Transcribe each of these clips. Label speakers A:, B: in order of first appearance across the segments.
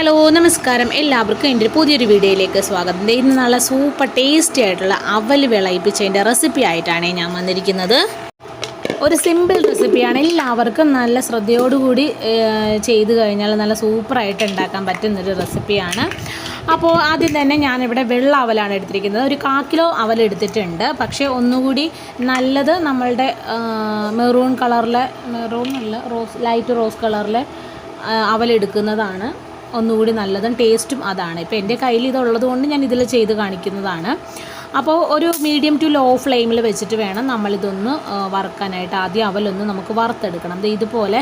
A: Hello നമസ്കാരം. എല്ലാവർക്കും എന്റെ ഒരു പുതിയൊരു വീഡിയോയിലേക്ക് സ്വാഗതം. ഇന്ന് നല്ല സൂപ്പർ ടേസ്റ്റി ആയിട്ടുള്ള അവൽ വിളയിപ്പിച്ചതിന്റെ റെസിപ്പി ആയിട്ടാണ് ഞാൻ വന്നിരിക്കുന്നത്. ഒരു സിമ്പിൾ റെസിപ്പിയാണ്. എല്ലാവർക്കും നല്ല ശ്രദ്ധയോടുകൂടി ചെയ്ത് കഴിഞ്ഞാൽ നല്ല സൂപ്പറായിട്ട് ഉണ്ടാക്കാൻ പറ്റുന്നൊരു റെസിപ്പിയാണ്. അപ്പോൾ ആദ്യം തന്നെ ഞാനിവിടെ വെള്ള അവലാണ് എടുത്തിരിക്കുന്നത്. ഒരു കാ കിലോ അവൽ എടുത്തിട്ടുണ്ട്. പക്ഷേ ഒന്നുകൂടി നല്ലത് നമ്മളുടെ മെറൂൺ കളറിലെ മെറൂൺ അല്ല റോസ് ലൈറ്റ് റോസ് കളറിലെ അവലെടുക്കുന്നതാണ് ഒന്നുകൂടി നല്ലതും ടേസ്റ്റും അതാണ്. ഇപ്പോൾ എന്റെ കയ്യിൽ ഇതുള്ളത് കൊണ്ട് ഞാൻ ഇതിൽ ചെയ്ത് കാണിക്കുന്നതാണ്. അപ്പോൾ ഒരു മീഡിയം ടു ലോ ഫ്ലെയിമിൽ വെച്ചിട്ട് വേണം നമ്മളിതൊന്ന് വറുക്കാനായിട്ട്. ആദ്യം അവലൊന്ന് നമുക്ക് വറുത്തെടുക്കണം. ഇതുപോലെ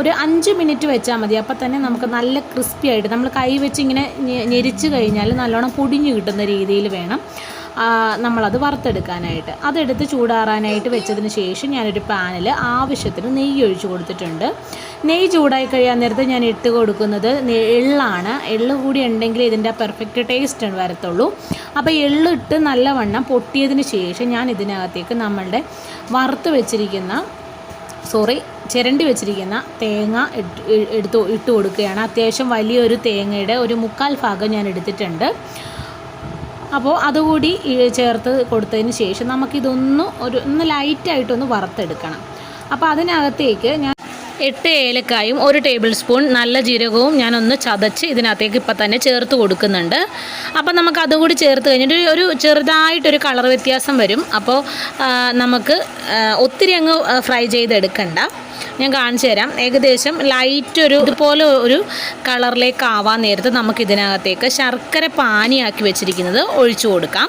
A: ഒരു അഞ്ച് മിനിറ്റ് വെച്ചാൽ മതി. അപ്പോൾ തന്നെ നമുക്ക് നല്ല ക്രിസ്പി ആയിട്ട് നമ്മൾ കൈ വെച്ച് ഇങ്ങനെ ഞെരിച്ച് കഴിഞ്ഞാൽ നല്ലോണം പൊടിഞ്ഞു കിട്ടുന്ന രീതിയിൽ വേണം. നമ്മളത് വറുത്തെടുക്കാനായിട്ട്. അതെടുത്ത് ചൂടാറാനായിട്ട് വെച്ചതിന് ശേഷം ഞാനൊരു പാനിൽ ആവശ്യത്തിന് നെയ്യ് ഒഴിച്ച് കൊടുത്തിട്ടുണ്ട്. നെയ്യ് ചൂടായി കഴിയാൻ നേരത്ത് ഞാൻ ഇട്ട് കൊടുക്കുന്നത് എള്ളാണ്. എള്ള് കൂടി ഉണ്ടെങ്കിൽ ഇതിന്റെ പെർഫെക്റ്റ് ടേസ്റ്റ് വരത്തുള്ളൂ. അപ്പോൾ എള്ളിട്ട് നല്ലവണ്ണം പൊട്ടിയതിന് ശേഷം ഞാൻ ഇതിനകത്തേക്ക് നമ്മളുടെ വറുത്ത് വെച്ചിരിക്കുന്ന സോറി ചിരണ്ടി വെച്ചിരിക്കുന്ന തേങ്ങ എടുത്ത് ഇട്ട് കൊടുക്കുകയാണ്. അത്യാവശ്യം വലിയൊരു തേങ്ങയുടെ ഒരു മുക്കാൽ ഭാഗം ഞാൻ എടുത്തിട്ടുണ്ട്. അപ്പോൾ അതുകൂടി ചേർത്ത് കൊടുത്തതിന് ശേഷം നമുക്കിതൊന്ന് ഒരു ഒന്ന് ലൈറ്റായിട്ടൊന്ന് വറുത്തെടുക്കണം. അപ്പോൾ അതിനകത്തേക്ക് ഞാൻ എട്ട് ഏലക്കായും ഒരു ടേബിൾ സ്പൂൺ നല്ല ജീരകവും ഞാനൊന്ന് ചതച്ച് ഇതിനകത്തേക്ക് ഇപ്പം തന്നെ ചേർത്ത് കൊടുക്കുന്നുണ്ട്. അപ്പോൾ നമുക്ക് അതും കൂടി ചേർത്ത് കഴിഞ്ഞിട്ട് ഒരു ചെറുതായിട്ടൊരു കളർ വ്യത്യാസം വരും. അപ്പോൾ നമുക്ക് ഒത്തിരി അങ്ങ് ഫ്രൈ ചെയ്തെടുക്കണ്ട. ഞാൻ കാണിച്ചു തരാം. ഏകദേശം ലൈറ്റ് ഒരു ഇതുപോലെ ഒരു കളറിലേക്ക് ആവാൻ നേരത്ത് നമുക്ക് ഇതിനകത്തേക്ക് ശർക്കര പാനിയാക്കി വെച്ചിരിക്കുന്നത് ഒഴിച്ചു കൊടുക്കാം.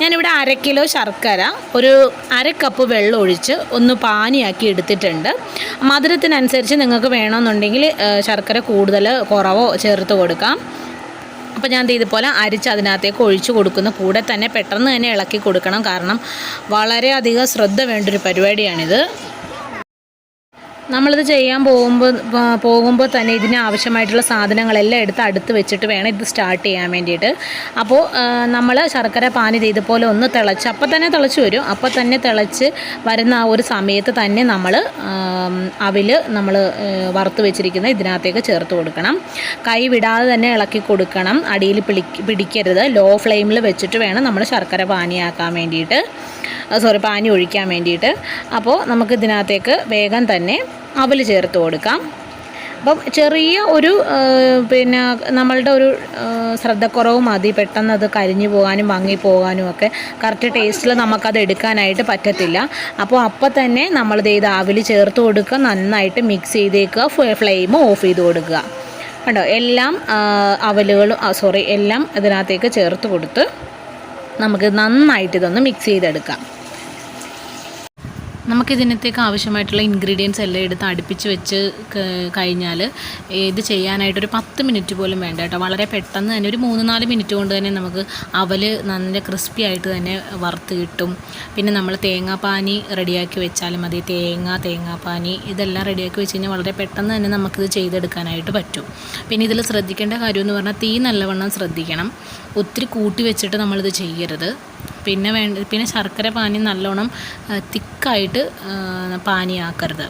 A: ഞാനിവിടെ അര കിലോ ശർക്കര ഒരു അര കപ്പ് വെള്ളം ഒഴിച്ച് ഒന്ന് പാനിയാക്കി എടുത്തിട്ടുണ്ട്. മധുരത്തിനനുസരിച്ച് നിങ്ങൾക്ക് വേണമെന്നുണ്ടെങ്കിൽ ശർക്കര കൂടുതൽ കുറവോ ചേർത്ത് കൊടുക്കാം. അപ്പോൾ ഞാൻ ഇതുപോലെ അരിച്ച് അതിനകത്തേക്ക് ഒഴിച്ചു കൊടുക്കുന്ന. കൂടെ തന്നെ പെട്ടെന്ന് തന്നെ ഇളക്കി കൊടുക്കണം. കാരണം വളരെയധികം ശ്രദ്ധ വേണ്ടൊരു പരിപാടിയാണിത്. നമ്മളിത് ചെയ്യാൻ പോകുമ്പോൾ പോകുമ്പോൾ തന്നെ ഇതിന് ആവശ്യമായിട്ടുള്ള സാധനങ്ങളെല്ലാം എടുത്ത് അടുത്ത് വെച്ചിട്ട് വേണം ഇത് സ്റ്റാർട്ട് ചെയ്യാൻ വേണ്ടിയിട്ട്. അപ്പോൾ നമ്മൾ ശർക്കര പാനി ഇതുപോലെ ഒന്ന് തിളച്ച് അപ്പം തന്നെ തിളച്ച് വരും. അപ്പോൾ തന്നെ തിളച്ച് വരുന്ന ആ ഒരു സമയത്ത് തന്നെ നമ്മൾ അവിൽ നമ്മൾ വറുത്ത് വെച്ചിരിക്കുന്ന ഇതിനകത്തേക്ക് ചേർത്ത് കൊടുക്കണം. കൈ വിടാതെ തന്നെ ഇളക്കി കൊടുക്കണം. അടിയിൽ പിടി പിടിക്കരുത്. ലോ ഫ്ലെയിമിൽ വെച്ചിട്ട് വേണം നമ്മൾ ശർക്കര പാനിയാക്കാൻ വേണ്ടിയിട്ട്. സോറി പാനി ഒഴിക്കാൻ വേണ്ടിയിട്ട്. അപ്പോൾ നമുക്ക് ഇതിനകത്തേക്ക് വേഗം തന്നെ അവൽ ചേർത്ത് കൊടുക്കാം. അപ്പം ചെറിയ ഒരു പിന്നെ നമ്മളുടെ ഒരു ശ്രദ്ധക്കുറവ് മതി. പെട്ടെന്ന് അത് കരിഞ്ഞു പോകാനും പോകാനും ഒക്കെ. കറക്റ്റ് ടേസ്റ്റിൽ നമുക്കത് എടുക്കാനായിട്ട് പറ്റത്തില്ല. അപ്പോൾ അപ്പം തന്നെ നമ്മൾ ഇത് ആവിൽ ചേർത്ത് കൊടുക്കുക. നന്നായിട്ട് മിക്സ് ചെയ്തേക്കുക. ഫ്ലെയിം ഓഫ് ചെയ്ത് കൊടുക്കുക. കണ്ടോ? എല്ലാം അവലുകളും സോറി എല്ലാം ഇതിനകത്തേക്ക് ചേർത്ത് കൊടുത്ത് നമുക്ക് നന്നായിട്ട് ഇതൊന്ന് മിക്സ് ചെയ്തെടുക്കാം. നമുക്കിതിനകത്തേക്ക് ആവശ്യമായിട്ടുള്ള ഇൻഗ്രീഡിയൻസ് എല്ലാം എടുത്ത് അടുപ്പിച്ച് വെച്ച് കഴിഞ്ഞാൽ ഇത് ചെയ്യാനായിട്ടൊരു പത്ത് മിനിറ്റ് പോലും വേണ്ട കേട്ടോ. വളരെ പെട്ടെന്ന് തന്നെ ഒരു മൂന്ന് നാല് മിനിറ്റ് കൊണ്ട് തന്നെ നമുക്ക് അവൽ നല്ല ക്രിസ്പി ആയിട്ട് തന്നെ വറുത്ത് കിട്ടും. പിന്നെ നമ്മൾ തേങ്ങാപ്പാനി റെഡിയാക്കി വെച്ചാലും മതി. തേങ്ങ തേങ്ങാപ്പാനി ഇതെല്ലാം റെഡിയാക്കി വെച്ച് കഴിഞ്ഞാൽ വളരെ പെട്ടെന്ന് തന്നെ നമുക്കിത് ചെയ്തെടുക്കാനായിട്ട് പറ്റും. പിന്നെ ഇതിൽ ശ്രദ്ധിക്കേണ്ട കാര്യം എന്ന് പറഞ്ഞാൽ തീ നല്ലവണ്ണം ശ്രദ്ധിക്കണം. ഒത്തിരി കൂട്ടി വെച്ചിട്ട് നമ്മളിത് ചെയ്യരുത്. പിന്നെ വേണ്ട പിന്നെ ശർക്കര പാനി നല്ലോണം തിക്കായിട്ട് പാനിയാക്കരുത്.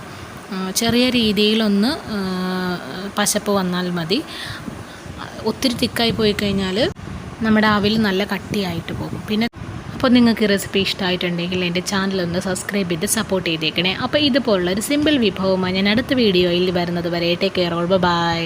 A: ചെറിയ രീതിയിലൊന്ന് പശപ്പ് വന്നാൽ മതി. ഒത്തിരി തിക്കായി പോയി കഴിഞ്ഞാൽ നമ്മുടെ ആവിൽ നല്ല കട്ടിയായിട്ട് പോകും. പിന്നെ അപ്പോൾ നിങ്ങൾക്ക് ഈ റെസിപ്പി ഇഷ്ടമായിട്ടുണ്ടെങ്കിൽ എന്റെ ചാനലൊന്ന് സബ്സ്ക്രൈബ് ചെയ്ത് സപ്പോർട്ട് ചെയ്തേക്കണേ. അപ്പോൾ ഇതുപോലുള്ള ഒരു സിമ്പിൾ വിഭവമാണ് ഞാൻ അടുത്ത വീഡിയോയിൽ വരുന്നത് വരെ ടേക്ക് കെയർ ഓൾ ബൈ